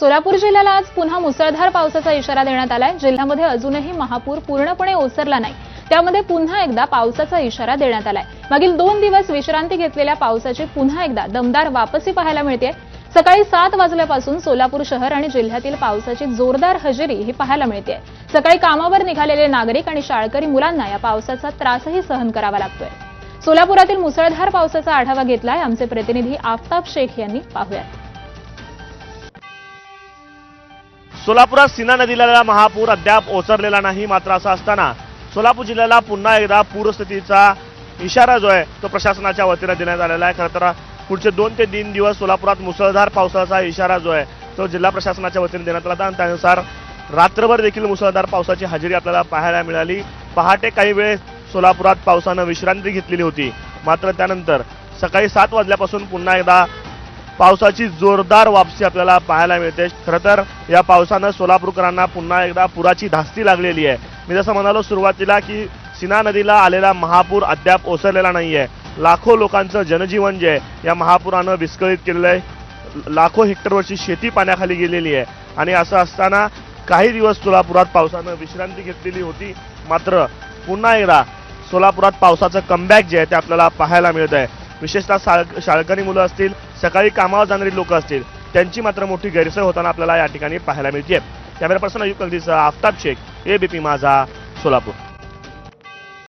सोलापूर जिल्ह्याला आज पुन्हा मुसळधार पावसाचा इशारा देण्यात आलाय. जिल्ह्यामध्ये अजूनही महापूर पूर्णपणे ओसरला नाही. त्यामध्ये पुन्हा एकदा पावसाचा इशारा देण्यात आलाय. मागील दोन दिवस विश्रांती घेतलेल्या पावसाची पुन्हा एकदा दमदार वापसी पाहायला मिळते सकाळी सात वाजल्यापासून सोलापूर शहर आणि जिल्ह्यातील पावसाची जोरदार हजेरी ही पाहायला मिळते सकाळी कामावर निघालेले नागरिक आणि शाळकरी मुलांना या पावसाचा त्रासही सहन करावा लागतोय. सोलापुरातील मुसळधार पावसाचा आढावा घेतलाय आमचे प्रतिनिधी आफताब शेख यांनी. पाहुयात. सोलापुरात सीना नदीला महापूर अद्याप ओसरलेला नाही मात्र असं असताना सोलापूर जिल्ह्याला पुन्हा एकदा पूरस्थितीचा इशारा जो आहे तो प्रशासनाच्या वतीनं देण्यात आलेला आहे. खरं तर पुढचे दोन ते तीन दिवस सोलापुरात मुसळधार पावसाचा इशारा जो आहे तो जिल्हा प्रशासनाच्या वतीने देण्यात आला होता. आणि त्यानुसार रात्रभर देखील मुसळधार पावसाची हजेरी आपल्याला पाहायला मिळाली. पहाटे काही वेळ सोलापुरात पावसानं विश्रांती घेतलेली होती. मात्र त्यानंतर सकाळी सात वाजल्यापासून पुन्हा एकदा पावसाची जोरदार वापसी आपल्याला पाहायला मिळते. खरं तर या पावसानं सोलापूरकरांना पुन्हा एकदा पुराची धास्ती लागलेली आहे. मी जसं म्हणालो सुरुवातीला की सीना नदीला आलेला महापूर अद्याप ओसरलेला नाही आहे लाखो लोकांचं जनजीवन जे आहे या महापुरानं विस्कळीत केलेलं आहे. लाखो हेक्टरवरची शेती पाण्याखाली गेलेली आहे. आणि असं असताना काही दिवस सोलापुरात पावसानं विश्रांती घेतलेली होती. मात्र पुन्हा एकदा सोलापुरात पावसाचं कमबॅक जे आहे ते आपल्याला पाहायला मिळत आहे विशेषतः शाळ शाळकरी मुलं असतील सकाळी कामावर जाणारी लोक असतील त्यांची मात्र मोठी गैरसोय होताना आपल्याला या ठिकाणी पाहायला मिळते कॅमेरा पर्सन अयुक्त कगदीसह आफताब शेख एबीपी माझा सोलापूर.